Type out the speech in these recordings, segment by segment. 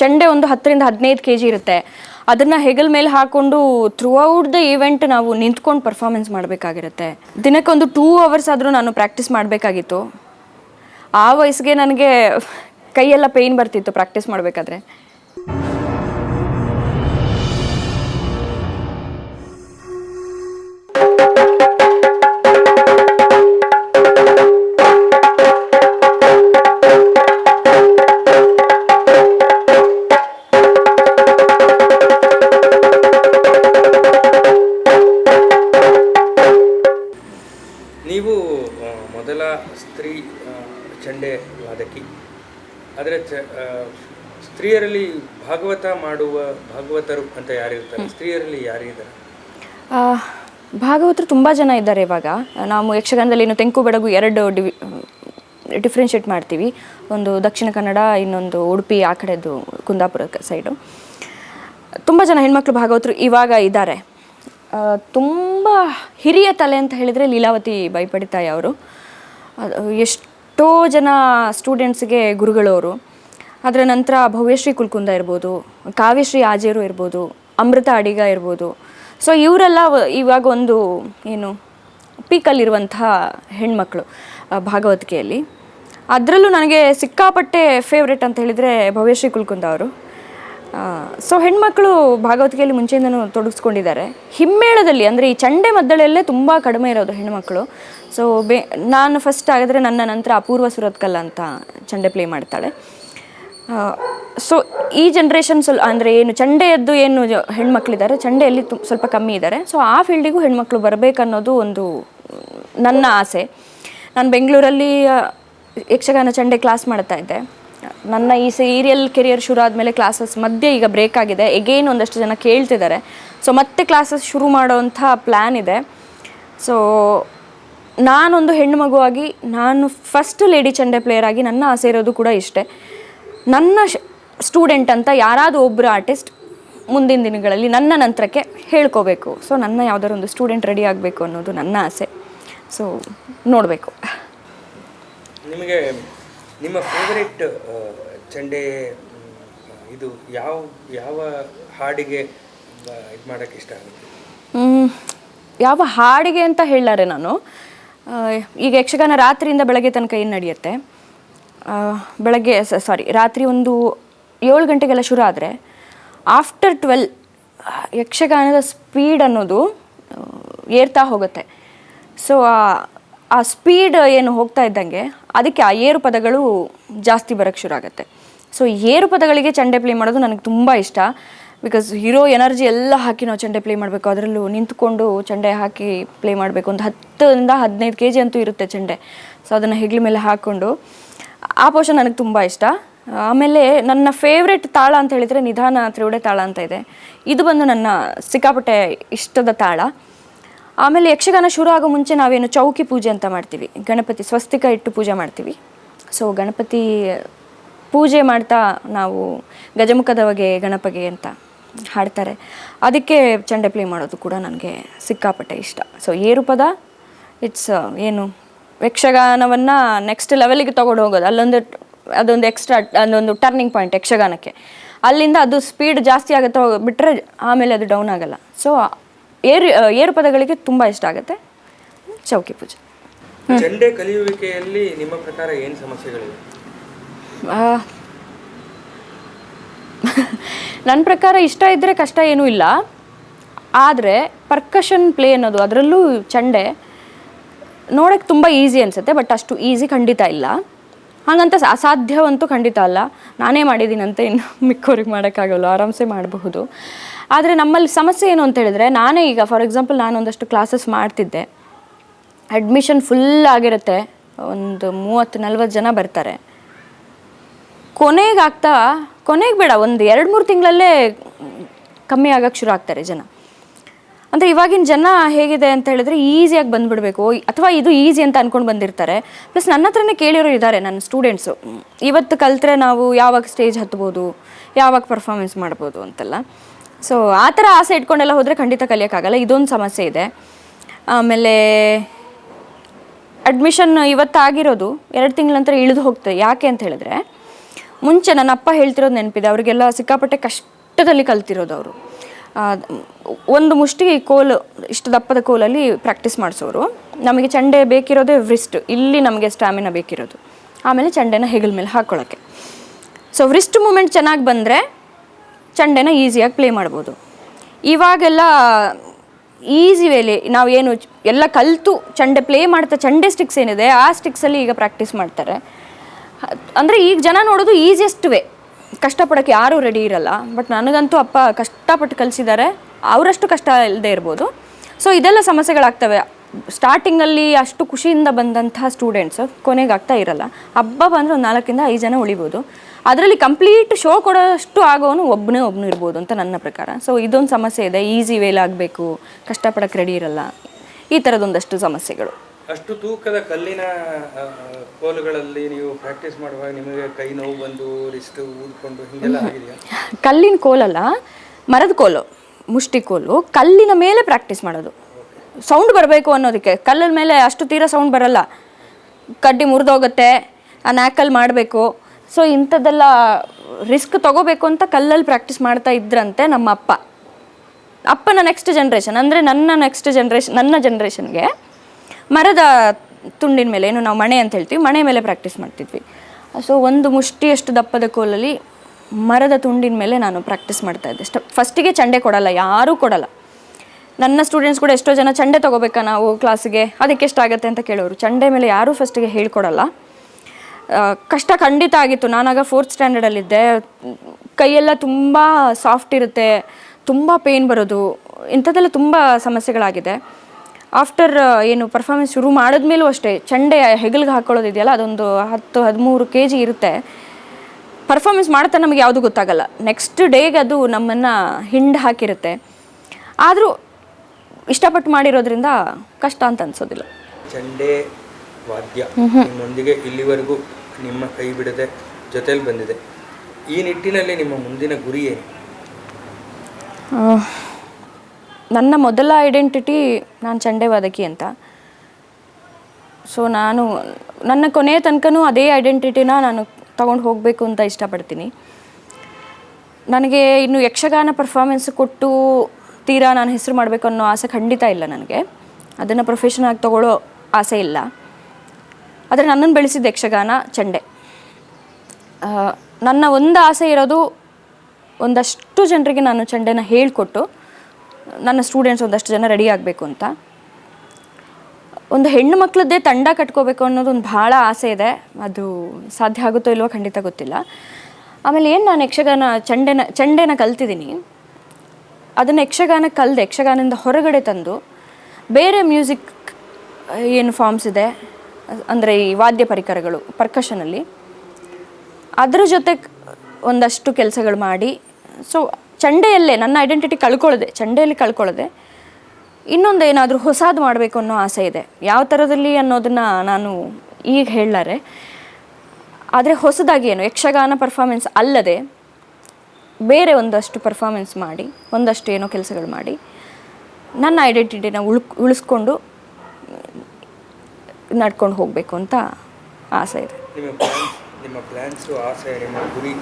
ಚಂಡೆ ಒಂದು ಹತ್ತರಿಂದ ಹದಿನೈದು ಕೆ ಜಿ ಇರುತ್ತೆ. ಅದನ್ನು ಹೆಗಲ್ ಮೇಲೆ ಹಾಕೊಂಡು ಥ್ರೂ ಔಟ್ ದ ಈವೆಂಟ್ ನಾವು ನಿಂತ್ಕೊಂಡು ಪರ್ಫಾರ್ಮೆನ್ಸ್ ಮಾಡಬೇಕಾಗಿರುತ್ತೆ. ದಿನಕ್ಕೆ ಒಂದು ಟೂ ಅವರ್ಸ್ ಆದರೂ ನಾನು ಪ್ರಾಕ್ಟೀಸ್ ಮಾಡಬೇಕಾಗಿತ್ತು. ಆ ವಯಸ್ಸಿಗೆ ನನಗೆ ಕೈಯೆಲ್ಲ ಪೇಯ್ನ್ ಬರ್ತಿತ್ತು ಪ್ರಾಕ್ಟೀಸ್ ಮಾಡಬೇಕಾದ್ರೆ. ಮೊದಲ ಸ್ತ್ರೀ ಚಂಡೆ ವಾದಕಿ. ಆದರೆ ಚ ಸ್ತ್ರೀಯರಲ್ಲಿ ಭಾಗವತ ಮಾಡುವ ಭಾಗವತರು ಅಂತ ಯಾರಿರ್ತಾರೆ? ಸ್ತ್ರೀಯರಲ್ಲಿ ಯಾರಿದ್ದಾರೆ? ಭಾಗವತರು ತುಂಬ ಜನ ಇದ್ದಾರೆ ಇವಾಗ. ನಾವು ಯಕ್ಷಗಾನದಲ್ಲಿ ಇನ್ನು ತೆಂಕು ಬೆಡಗು ಎರಡು ಡಿವಿ ಡಿಫ್ರೆನ್ಷಿಯೇಟ್ ಮಾಡ್ತೀವಿ. ಒಂದು ದಕ್ಷಿಣ ಕನ್ನಡ ಇನ್ನೊಂದು ಉಡುಪಿ ಆ ಕಡೆದು ಕುಂದಾಪುರ ಸೈಡು ತುಂಬ ಜನ ಹೆಣ್ಮಕ್ಳು ಭಾಗವತರು ಇವಾಗ ಇದ್ದಾರೆ. ತುಂಬ ಹಿರಿಯ ತಲೆ ಅಂತ ಹೇಳಿದರೆ ಲೀಲಾವತಿ ಬೈಪಡಿತಾಯಿ ಅವರು. ಎಷ್ಟೋ ಜನ ಸ್ಟೂಡೆಂಟ್ಸ್ಗೆ ಗುರುಗಳವರು. ಅದರ ನಂತರ ಭವ್ಯಶ್ರೀ ಕುಲ್ಕುಂದ ಇರ್ಬೋದು ಕಾವ್ಯಶ್ರೀ ಆಜೇರು ಇರ್ಬೋದು, ಅಮೃತ ಅಡಿಗ ಇರ್ಬೋದು. ಸೊ ಇವರೆಲ್ಲ ಇವಾಗ ಒಂದು ಏನು ಪೀಕಲ್ಲಿರುವಂತಹ ಹೆಣ್ಮಕ್ಳು ಭಾಗವತಿಕೆಯಲ್ಲಿ. ಅದರಲ್ಲೂ ನನಗೆ ಸಿಕ್ಕಾಪಟ್ಟೆ ಫೇವ್ರೆಟ್ ಅಂತ ಹೇಳಿದರೆ ಭವ್ಯಶ್ರೀ ಕುಲ್ಕುಂದ ಅವರು. ಸೊ ಹೆಣ್ಮಕ್ಳು ಭಾಗವತಿಕೆಯಲ್ಲಿ ಮುಂಚೆಯಿಂದನೂ ತೊಡಗಿಸ್ಕೊಂಡಿದ್ದಾರೆ. ಹಿಮ್ಮೇಳದಲ್ಲಿ, ಅಂದರೆ ಈ ಚಂಡೆ ಮದ್ದಳೆಯಲ್ಲೇ ತುಂಬ ಕಡಿಮೆ ಇರೋದು ಹೆಣ್ಮಕ್ಳು. ಸೊ ಬೇ, ನಾನು ಫಸ್ಟ್ ಆಗಿದ್ರೆ ನನ್ನ ನಂತರ ಅಪೂರ್ವ ಸುರತ್ಕಲ್ ಅಂತ ಚಂಡೆ ಪ್ಲೇ ಮಾಡ್ತಾಳೆ. ಸೊ ಈ ಜನ್ರೇಷನ್ ಸ್ವಲ್ಪ, ಅಂದರೆ ಏನು ಚಂಡೆಯದ್ದು ಏನು ಹೆಣ್ಮಕ್ಳಿದ್ದಾರೆ, ಚಂಡೆಯಲ್ಲಿ ತು, ಸ್ವಲ್ಪ ಕಮ್ಮಿ ಇದ್ದಾರೆ. ಸೊ ಆ ಫೀಲ್ಡಿಗೂ ಹೆಣ್ಮಕ್ಳು ಬರಬೇಕನ್ನೋದು ಒಂದು, ನನ್ನ ಆಸೆ. ನಾನು ಬೆಂಗಳೂರಲ್ಲಿ ಯಕ್ಷಗಾನ ಚಂಡೆ ಕ್ಲಾಸ್ ಮಾಡ್ತಾ ಇದ್ದೆ. ನನ್ನ ಈ ಸೀರಿಯಲ್ ಕೆರಿಯರ್ ಶುರು ಆದಮೇಲೆ ಕ್ಲಾಸಸ್ ಮಧ್ಯೆ ಈಗ ಬ್ರೇಕ್ ಆಗಿದೆ. ಎಗೇನ್ ಒಂದಷ್ಟು ಜನ ಕೇಳ್ತಿದ್ದಾರೆ. ಸೊ ಮತ್ತೆ ಕ್ಲಾಸಸ್ ಶುರು ಮಾಡೋವಂಥ ಪ್ಲ್ಯಾನ್ ಇದೆ. ಸೊ ನಾನೊಂದು ಹೆಣ್ಣು ಮಗುವಾಗಿ ನಾನು ಫಸ್ಟ್ ಲೇಡಿ ಚಂಡೆ ಪ್ಲೇಯರ್ ಆಗಿ ನನ್ನ ಆಸೆ ಇರೋದು ಕೂಡ ಇಷ್ಟೇ. ನನ್ನ ಸ್ಟೂಡೆಂಟ್ ಅಂತ ಯಾರಾದರೂ ಒಬ್ಬರು ಆರ್ಟಿಸ್ಟ್ ಮುಂದಿನ ದಿನಗಳಲ್ಲಿ ನನ್ನ ನಂತರಕ್ಕೆ ಹೇಳ್ಕೋಬೇಕು. ಸೊ ನನ್ನ ಯಾವುದಾದ್ರು ಒಂದು ಸ್ಟೂಡೆಂಟ್ ರೆಡಿ ಆಗಬೇಕು ಅನ್ನೋದು ನನ್ನ ಆಸೆ. ಸೊ ನೋಡಬೇಕು. ನಿಮಗೆ ನಿಮ್ಮ ಫೇವರೇಟ್ ಚಂಡೆ ಇದು ಯಾವ ಯಾವ ಹಾಡಿಗೆ ಇದು ಮಾಡೋಕ್ಕೆ ಇಷ್ಟ ಆಗುತ್ತೆ? ಯಾವ ಹಾಡಿಗೆ ಅಂತ ಹೇಳಾರೆ ನಾನು. ಈಗ ಯಕ್ಷಗಾನ ರಾತ್ರಿಯಿಂದ ಬೆಳಗ್ಗೆ ತನಕ ಏನು ನಡೆಯುತ್ತೆ? ಬೆಳಗ್ಗೆ ಸಾರಿ ರಾತ್ರಿ ಒಂದು ಏಳು ಗಂಟೆಗೆಲ್ಲ ಶುರು ಆದರೆ ಆಫ್ಟರ್ ಟ್ವೆಲ್ ಯಕ್ಷಗಾನದ ಸ್ಪೀಡ್ ಅನ್ನೋದು ಏರ್ತಾ ಹೋಗುತ್ತೆ. ಸೊ ಆ ಸ್ಪೀಡ್ ಏನು ಹೋಗ್ತಾ ಇದ್ದಂಗೆ ಅದಕ್ಕೆ ಆ ಏರು ಪದಗಳು ಜಾಸ್ತಿ ಬರೋಕ್ಕೆ ಶುರು ಆಗುತ್ತೆ. ಸೊ ಏರು ಪದಗಳಿಗೆ ಚಂಡೆ ಪ್ಲೇ ಮಾಡೋದು ನನಗೆ ತುಂಬ ಇಷ್ಟ. ಬಿಕಾಸ್ ಹೀರೋ ಎನರ್ಜಿ ಎಲ್ಲ ಹಾಕಿ ನಾವು ಚಂಡೆ ಪ್ಲೇ ಮಾಡಬೇಕು. ಅದರಲ್ಲೂ ನಿಂತ್ಕೊಂಡು ಚಂಡೆ ಹಾಕಿ ಪ್ಲೇ ಮಾಡಬೇಕು. ಒಂದು ಹತ್ತರಿಂದ ಹದಿನೈದು ಕೆ ಜಿ ಅಂತೂ ಇರುತ್ತೆ ಚಂಡೆ. ಸೊ ಅದನ್ನು ಹೆಗ್ಲ ಮೇಲೆ ಹಾಕ್ಕೊಂಡು ಆ ಪೋಷನ್ ನನಗೆ ತುಂಬ ಇಷ್ಟ. ಆಮೇಲೆ ನನ್ನ ಫೇವ್ರೆಟ್ ತಾಳ ಅಂತ ಹೇಳಿದರೆ ನಿಧಾನ ತ್ರಿವಡೆ ತಾಳ ಅಂತ ಇದೆ. ಇದು ಬಂದು ನನ್ನ ಸಿಕ್ಕಾಪಟ್ಟೆ ಇಷ್ಟದ ತಾಳ. ಆಮೇಲೆ ಯಕ್ಷಗಾನ ಶುರು ಆಗೋ ಮುಂಚೆ ನಾವೇನು ಚೌಕಿ ಪೂಜೆ ಅಂತ ಮಾಡ್ತೀವಿ. ಗಣಪತಿ ಸ್ವಸ್ತಿಕ ಇಟ್ಟು ಪೂಜೆ ಮಾಡ್ತೀವಿ. ಸೊ ಗಣಪತಿ ಪೂಜೆ ಮಾಡ್ತಾ ನಾವು ಗಜಮುಖದ ಬಗೆ ಗಣಪಗೆ ಅಂತ ಹಾಡ್ತಾರೆ. ಅದಕ್ಕೆ ಚಂಡೆ ಪ್ಲೇ ಮಾಡೋದು ಕೂಡ ನನಗೆ ಸಿಕ್ಕಾಪಟ್ಟೆ ಇಷ್ಟ. ಸೊ ಏರುಪದ ಇಟ್ಸ್ ಏನು ಯಕ್ಷಗಾನವನ್ನು ನೆಕ್ಸ್ಟ್ ಲೆವೆಲಿಗೆ ತೊಗೊಂಡು ಹೋಗೋದು. ಅಲ್ಲೊಂದು, ಅದೊಂದು ಎಕ್ಸ್ಟ್ರಾ ಅದೊಂದು ಟರ್ನಿಂಗ್ ಪಾಯಿಂಟ್ ಯಕ್ಷಗಾನಕ್ಕೆ. ಅಲ್ಲಿಂದ ಅದು ಸ್ಪೀಡ್ ಜಾಸ್ತಿ ಆಗುತ್ತೆ ಬಿಟ್ಟರೆ ಆಮೇಲೆ ಅದು ಡೌನ್ ಆಗಲ್ಲ. ಸೊ ಏರು ಏರು ಪದಗಳಿಗೆ ತುಂಬ ಇಷ್ಟ ಆಗುತ್ತೆ. ಚೌಕಿ ಪೂಜೆ. ಚಂಡೆ ಕಲಿಯುವಿಕೆಯಲ್ಲಿ ನಿಮ್ಮ ಪ್ರಕಾರ ಏನು ಸಮಸ್ಯೆಗಳಿವೆ? ಆ, ನನ್ನ ಪ್ರಕಾರ ಇಷ್ಟ ಇದ್ದರೆ ಕಷ್ಟ ಏನೂ ಇಲ್ಲ. ಆದರೆ ಪರ್ಕಷನ್ ಪ್ಲೇ ಅನ್ನೋದು ಅದರಲ್ಲೂ ಚಂಡೆ ನೋಡೋಕ್ಕೆ ತುಂಬ ಈಸಿ ಅನಿಸುತ್ತೆ ಬಟ್ ಅಷ್ಟು ಈಸಿ ಖಂಡಿತ ಇಲ್ಲ. ಹಾಗಂತ ಅಸಾಧ್ಯವಂತೂ ಖಂಡಿತ ಅಲ್ಲ. ನಾನೇ ಮಾಡಿದ್ದೀನಂತೆ ಇನ್ನು ಮಿಕ್ಕೋರಿಗೆ ಮಾಡೋಕ್ಕಾಗಲ್ಲ ಆರಾಮ್ಸೆ ಮಾಡಬಹುದು. ಆದರೆ ನಮ್ಮಲ್ಲಿ ಸಮಸ್ಯೆ ಏನು ಅಂತ ಹೇಳಿದ್ರೆ, ನಾನೇ ಈಗ ಫಾರ್ ಎಕ್ಸಾಂಪಲ್ ನಾನು ಒಂದಷ್ಟು ಕ್ಲಾಸಸ್ ಮಾಡ್ತಿದ್ದೆ. ಅಡ್ಮಿಷನ್ ಫುಲ್ ಆಗಿರುತ್ತೆ. ಒಂದು ಮೂವತ್ತು, ನಲ್ವತ್ತು ಜನ ಬರ್ತಾರೆ. ಕೊನೆಗೆ ಆಗ್ತಾ, ಕೊನೆಗೆ ಬೇಡ, ಒಂದು ಎರಡು, ಮೂರು ತಿಂಗಳಲ್ಲೇ ಕಮ್ಮಿ ಆಗೋಕ್ಕೆ ಶುರು ಆಗ್ತಾರೆ ಜನ. ಅಂದರೆ ಇವಾಗಿನ ಜನ ಹೇಗಿದೆ ಅಂತ ಹೇಳಿದ್ರೆ ಈಸಿಯಾಗಿ ಬಂದ್ಬಿಡಬೇಕು. ಅಥವಾ ಇದು ಈಸಿ ಅಂತ ಅಂದ್ಕೊಂಡು ಬಂದಿರ್ತಾರೆ. ಪ್ಲಸ್ ನನ್ನ ಹತ್ರನೇ ಕೇಳಿರೋ ಇದ್ದಾರೆ ನನ್ನ ಸ್ಟೂಡೆಂಟ್ಸು ಇವತ್ತು ಕಲಿತ್ರೆ ನಾವು ಯಾವಾಗ ಸ್ಟೇಜ್ ಹತ್ಬೋದು, ಯಾವಾಗ ಪರ್ಫಾಮೆನ್ಸ್ ಮಾಡ್ಬೋದು ಅಂತೆಲ್ಲ. ಸೊ ಆ ಥರ ಆಸೆ ಇಟ್ಕೊಂಡೆಲ್ಲ ಹೋದರೆ ಖಂಡಿತ ಕಲಿಯೋಕ್ಕಾಗಲ್ಲ. ಇದೊಂದು ಸಮಸ್ಯೆ ಇದೆ. ಆಮೇಲೆ ಅಡ್ಮಿಷನ್ ಇವತ್ತಾಗಿರೋದು, ಎರಡು ತಿಂಗಳ ನಂತರ ಇಳಿದು ಹೋಗ್ತದೆ. ಯಾಕೆ ಅಂತ ಹೇಳಿದ್ರೆ, ಮುಂಚೆ ನನ್ನ ಅಪ್ಪ ಹೇಳ್ತಿರೋದು ನೆನಪಿದೆ. ಅವರಿಗೆಲ್ಲ ಸಿಕ್ಕಾಪಟ್ಟೆ ಕಷ್ಟದಲ್ಲಿ ಕಲ್ತಿರೋದು ಅವರು. ಒಂದು ಮುಷ್ಟಿ ಕೋಲು, ಇಷ್ಟು ದಪ್ಪದ ಕೋಲಲ್ಲಿ ಪ್ರಾಕ್ಟೀಸ್ ಮಾಡಿಸೋರು. ನಮಗೆ ಚಂಡೆ ಬೇಕಿರೋದೇ ವ್ರಿಸ್ಟ್ ಇಲ್ಲಿ ನಮಗೆ ಸ್ಟ್ಯಾಮಿನ ಬೇಕಿರೋದು. ಆಮೇಲೆ ಚಂಡೆನ ಹೆಗಲ ಮೇಲೆ ಹಾಕ್ಕೊಳ್ಳೋಕ್ಕೆ ಸೊ ವ್ರಿಸ್ಟ್ ಮೂಮೆಂಟ್ ಚೆನ್ನಾಗಿ ಬಂದರೆ ಚಂಡೆನ ಈಸಿಯಾಗಿ ಪ್ಲೇ ಮಾಡ್ಬೋದು. ಇವಾಗೆಲ್ಲ ಈಸಿ ವೇಲಿ ನಾವು ಏನು ಎಲ್ಲ ಕಲಿತು ಚಂಡೆ ಪ್ಲೇ ಮಾಡ್ತಾ ಚಂಡೆ ಸ್ಟಿಕ್ಸ್ ಏನಿದೆ, ಆ ಸ್ಟಿಕ್ಸಲ್ಲಿ ಈಗ ಪ್ರಾಕ್ಟೀಸ್ ಮಾಡ್ತಾರೆ. ಅಂದರೆ ಈಗ ಜನ ನೋಡೋದು ಈಸಿಯೆಸ್ಟ್ ವೇ ಕಷ್ಟಪಡೋಕ್ಕೆ ಯಾರೂ ರೆಡಿ ಇರಲ್ಲ ಬಟ್ ನನಗಂತೂ ಅಪ್ಪ ಕಷ್ಟಪಟ್ಟು ಕಲಿಸಿದ್ದಾರೆ ಅವರಷ್ಟು ಕಷ್ಟ ಇಲ್ಲದೆ ಇರ್ಬೋದು. ಸೊ ಇದೆಲ್ಲ ಸಮಸ್ಯೆಗಳಾಗ್ತವೆ. ಸ್ಟಾರ್ಟಿಂಗಲ್ಲಿ ಅಷ್ಟು ಖುಷಿಯಿಂದ ಬಂದಂತಹ ಸ್ಟೂಡೆಂಟ್ಸ್ ಕೊನೆಗಾಗ್ತಾ ಇರಲ್ಲ. ಹಬ್ಬ ಬಂದರೆ ಒಂದು ನಾಲ್ಕಿಂದ ಐದು ಜನ ಉಳಿಬೋದು. ಅದರಲ್ಲಿ ಕಂಪ್ಲೀಟ್ ಶೋ ಕೊಡೋಷ್ಟು ಆಗೋನು ಒಬ್ಬನೇ ಒಬ್ಬನು ಇರ್ಬೋದು ಅಂತ ನನ್ನ ಪ್ರಕಾರ. ಸೊ ಇದೊಂದು ಸಮಸ್ಯೆ ಇದೆ. ಈಸಿ ವೇಲ್ ಆಗಬೇಕು. ಕಷ್ಟಪಡಕ್ಕೆ ರೆಡಿ ಇರಲ್ಲ. ಈ ಥರದೊಂದಷ್ಟು ಸಮಸ್ಯೆಗಳು. ಅಷ್ಟು ತೂಕದ ಕಲ್ಲಿನ ಕೋಲುಗಳಲ್ಲಿ ನೀವು ಪ್ರಾಕ್ಟೀಸ್ ಮಾಡುವಾಗ ನಿಮಗೆ ಕೈ ನೋವು ಬಂದು ರಿಸ್ಟ್ ಊದ್ಕೊಂಡು ಹಿಂಗೆಲ್ಲ ಆಗಿದೆಯಾ? ಕಲ್ಲಿನ ಕೋಲಲ್ಲ ಮರದ ಕೋಲು ಮುಷ್ಟಿ ಕೋಲು ಕಲ್ಲಿನ ಮೇಲೆ ಪ್ರಾಕ್ಟೀಸ್ ಮಾಡೋದು. ಸೌಂಡ್ ಬರಬೇಕು ಅನ್ನೋದಕ್ಕೆ. ಕಲ್ಲಿನ ಮೇಲೆ ಅಷ್ಟು ತೀರ ಸೌಂಡ್ ಬರಲ್ಲ. ಕಡ್ಡಿ ಮುರಿದೋಗುತ್ತೆ. ಆ ನ್ಯಾಕಲ್ಲಿ ಮಾಡಬೇಕು. ಸೊ ಇಂಥದ್ದೆಲ್ಲ ರಿಸ್ಕ್ ತಗೋಬೇಕು ಅಂತ ಕಲ್ಲಲ್ಲಿ ಪ್ರಾಕ್ಟೀಸ್ ಮಾಡ್ತಾ ಇದ್ರಂತೆ ನಮ್ಮ ಅಪ್ಪ. ಅಪ್ಪನ ನೆಕ್ಸ್ಟ್ ಜನ್ರೇಷನ್ ಅಂದರೆ ನನ್ನ ನೆಕ್ಸ್ಟ್ ಜನ್ರೇಷನ್ ನನ್ನ ಜನ್ರೇಷನ್ಗೆ ಮರದ ತುಂಡಿನ ಮೇಲೆ, ಏನು ನಾವು ಮಣೆ ಅಂತ ಹೇಳ್ತೀವಿ, ಮಣೆ ಮೇಲೆ ಪ್ರಾಕ್ಟೀಸ್ ಮಾಡ್ತಿದ್ವಿ. ಸೊ ಒಂದು ಮುಷ್ಟಿಯಷ್ಟು ದಪ್ಪದ ಕೋಲಲ್ಲಿ ಮರದ ತುಂಡಿನ ಮೇಲೆ ನಾನು ಪ್ರಾಕ್ಟೀಸ್ ಮಾಡ್ತಾ ಇದ್ದೆ. ಸ್ಟ ಫಸ್ಟಿಗೆ ಚಂಡೆ ಕೊಡಲ್ಲ, ಯಾರೂ ಕೊಡಲ್ಲ. ನನ್ನ ಸ್ಟೂಡೆಂಟ್ಸ್ ಕೂಡ ಎಷ್ಟೋ ಜನ ಚಂಡೆ ತೊಗೋಬೇಕಾ ನಾವು ಕ್ಲಾಸಿಗೆ ಅದಕ್ಕೆ ಎಷ್ಟಾಗತ್ತೆ ಅಂತ ಕೇಳೋರು. ಚಂಡೆ ಮೇಲೆ ಯಾರೂ ಫಸ್ಟಿಗೆ ಹೇಳ್ಕೊಡಲ್ಲ. ಕಷ್ಟ ಖಂಡಿತ ಆಗಿತ್ತು. ನಾನಾಗ ಫೋರ್ತ್ ಸ್ಟ್ಯಾಂಡರ್ಡಲ್ಲಿದ್ದೆ ಕೈಯೆಲ್ಲ ತುಂಬ ಸಾಫ್ಟ್ ಇರುತ್ತೆ, ತುಂಬ ಪೇಯ್ನ್ ಬರೋದು, ಇಂಥದ್ದೆಲ್ಲ ತುಂಬ ಸಮಸ್ಯೆಗಳಾಗಿದೆ. ಆಫ್ಟರ್ ಏನು ಪರ್ಫಾರ್ಮೆನ್ಸ್ ಶುರು ಮಾಡಿದ್ಮೇಲೂ ಅಷ್ಟೇ, ಚಂಡೆ ಹೆಗಲ್ಗೆ ಹಾಕೊಳ್ಳೋದಿದೆಯಲ್ಲ ಅದೊಂದು ಹತ್ತು, ಹದಿಮೂರು ಕೆ ಜಿ ಇರುತ್ತೆ. ಪರ್ಫಾರ್ಮೆನ್ಸ್ ಮಾಡ್ತಾ ನಮಗೆ ಯಾವುದು ಗೊತ್ತಾಗಲ್ಲ. ನೆಕ್ಸ್ಟ್ ಡೇಗೆ ಅದು ನಮ್ಮನ್ನು ಹಿಂಡ್ ಹಾಕಿರುತ್ತೆ. ಆದರೂ ಇಷ್ಟಪಟ್ಟು ಮಾಡಿರೋದ್ರಿಂದ ಕಷ್ಟ ಅಂತ ಅನ್ಸೋದಿಲ್ಲ. ಚಂಡೆ ವಾದ್ಯ ನಿಮ್ಮೊಂದಿಗೆ ಇಲ್ಲಿವರೆಗೂ ನಿಮ್ಮ ಕೈ ಬಿಡದೆ ಜೊತೆಯಲ್ಲಿ ಬಂದಿದೆ. ಈ ನಿಟ್ಟಿನಲ್ಲಿ ನಿಮ್ಮ ಮುಂದಿನ ಗುರಿ ಏನು? ನನ್ನ ಮೊದಲ ಐಡೆಂಟಿಟಿ ನಾನು ಚಂಡೆವಾದಕಿ ಅಂತ. ಸೊ ನಾನು ನನ್ನ ಕೊನೆಯ ತನಕನೂ ಅದೇ ಐಡೆಂಟಿಟಿನ ನಾನು ತಗೊಂಡು ಹೋಗಬೇಕು ಅಂತ ಇಷ್ಟಪಡ್ತೀನಿ. ನನಗೆ ಇನ್ನು ಯಕ್ಷಗಾನ ಪರ್ಫಾರ್ಮೆನ್ಸ್ ಕೊಟ್ಟು ತೀರಾ ನಾನು ಹೆಸರು ಮಾಡಬೇಕು ಅನ್ನೋ ಆಸೆ ಖಂಡಿತ ಇಲ್ಲ ನನಗೆ. ಅದನ್ನು ಪ್ರೊಫೆಷನ್ ಆಗಿ ತಗೊಳ್ಳೋ ಆಸೆ ಇಲ್ಲ. ಆದರೆ ನನ್ನನ್ನು ಬೆಳೆಸಿದ ಯಕ್ಷಗಾನ ಚಂಡೆ. ನನ್ನ ಒಂದು ಆಸೆ ಇರೋದು ಒಂದಷ್ಟು ಜನರಿಗೆ ನಾನು ಚಂಡೆನ ಹೇಳಿಕೊಟ್ಟು ನನ್ನ ಸ್ಟೂಡೆಂಟ್ಸ್ ಒಂದಷ್ಟು ಜನ ರೆಡಿ ಆಗಬೇಕು ಅಂತ. ಒಂದು ಹೆಣ್ಣು ಮಕ್ಕಳದ್ದೇ ತಂಡ ಕಟ್ಕೋಬೇಕು ಅನ್ನೋದು ಒಂದು ಭಾಳ ಆಸೆ ಇದೆ. ಅದು ಸಾಧ್ಯ ಆಗುತ್ತೋ ಇಲ್ವೋ ಖಂಡಿತ ಗೊತ್ತಿಲ್ಲ. ಆಮೇಲೆ ಏನು ನಾನು ಯಕ್ಷಗಾನ ಚಂಡೆನ ಚಂಡೆನ ಕಲ್ತಿದ್ದೀನಿ. ಅದನ್ನು ಯಕ್ಷಗಾನ ಕಲ್ದೆ, ಯಕ್ಷಗಾನದಿಂದ ಹೊರಗಡೆ ತಂದು ಬೇರೆ ಮ್ಯೂಸಿಕ್ ಏನು ಫಾರ್ಮ್ಸ್ ಇದೆ. ಅಂದರೆ ಈ ವಾದ್ಯ ಪರಿಕರಗಳು ಪರ್ಕಷನಲ್ಲಿ ಅದರ ಜೊತೆ ಒಂದಷ್ಟು ಕೆಲಸಗಳು ಮಾಡಿ. ಸೊ ಚಂಡೆಯಲ್ಲೇ, ನನ್ನ ಐಡೆಂಟಿಟಿ ಕಳ್ಕೊಳ್ಳದೆ, ಚಂಡೆಯಲ್ಲಿ ಕಳ್ಕೊಳ್ಳದೆ, ಇನ್ನೊಂದು ಏನಾದರೂ ಹೊಸದು ಮಾಡಬೇಕು ಅನ್ನೋ ಆಸೆ ಇದೆ. ಯಾವ ಥರದಲ್ಲಿ ಅನ್ನೋದನ್ನು ನಾನು ಈಗ ಹೇಳಲಾರೆ. ಆದರೆ ಹೊಸದಾಗಿ ಏನು, ಯಕ್ಷಗಾನ ಪರ್ಫಾರ್ಮೆನ್ಸ್ ಅಲ್ಲದೆ, ಬೇರೆ ಒಂದಷ್ಟು ಪರ್ಫಾರ್ಮೆನ್ಸ್ ಮಾಡಿ, ಒಂದಷ್ಟು ಏನೋ ಕೆಲಸಗಳು ಮಾಡಿ, ನನ್ನ ಐಡೆಂಟಿಟಿನ ಉಳ್ಕ್ ಉಳಿಸ್ಕೊಂಡು ನಡ್ಕೊಂಡು ಹೋಗಬೇಕು ಅಂತ ಆಸೆ ಇದೆ. ನಿಮ್ಮ ಪ್ಲ್ಯಾನ್ಸ್ ನಿಮ್ಮ ಪ್ಲ್ಯಾನ್ಸು ಆಸೆ ನಿಮ್ಮ ಗುರಿ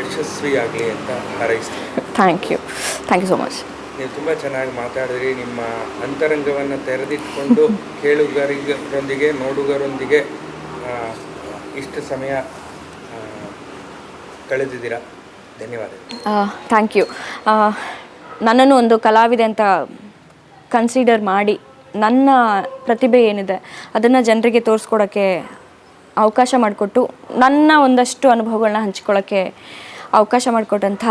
ಯಶಸ್ವಿಯಾಗಲಿ ಅಂತ ಹಾರೈಸ್ತೀನಿ. Thank you thank you so much ನೀವು ತುಂಬ ಚೆನ್ನಾಗಿ ಮಾತಾಡಿದ್ರಿ. ನಿಮ್ಮ ಅಂತರಂಗವನ್ನು ತೆರೆದಿಟ್ಕೊಂಡು ಕೇಳುಗರಿಗರೊಂದಿಗೆ ನೋಡುಗರೊಂದಿಗೆ ಇಷ್ಟು ಸಮಯ ಕಳೆದಿದ್ದೀರಾ? ಧನ್ಯವಾದ ಥ್ಯಾಂಕ್ ಯು ನನ್ನನ್ನು ಒಂದು ಕಲಾವಿದೆ ಅಂತ ಕನ್ಸಿಡರ್ ಮಾಡಿ ನನ್ನ ಪ್ರತಿಭೆ ಏನಿದೆ ಅದನ್ನು ಜನರಿಗೆ ತೋರಿಸ್ಕೊಡೋಕ್ಕೆ ಅವಕಾಶ ಮಾಡಿಕೊಟ್ಟು ನನ್ನ ಒಂದಷ್ಟು ಅನುಭವಗಳನ್ನ ಹಂಚ್ಕೊಳ್ಳೋಕ್ಕೆ ಅವಕಾಶ ಮಾಡಿಕೊಟ್ಟಂಥ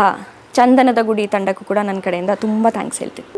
ಚಂದನದ ಗುಡಿ ತಂಡಕ್ಕೂ ಕೂಡ ನನ್ನ ಕಡೆಯಿಂದ ತುಂಬ ಥ್ಯಾಂಕ್ಸ್ ಹೇಳ್ತೀನಿ.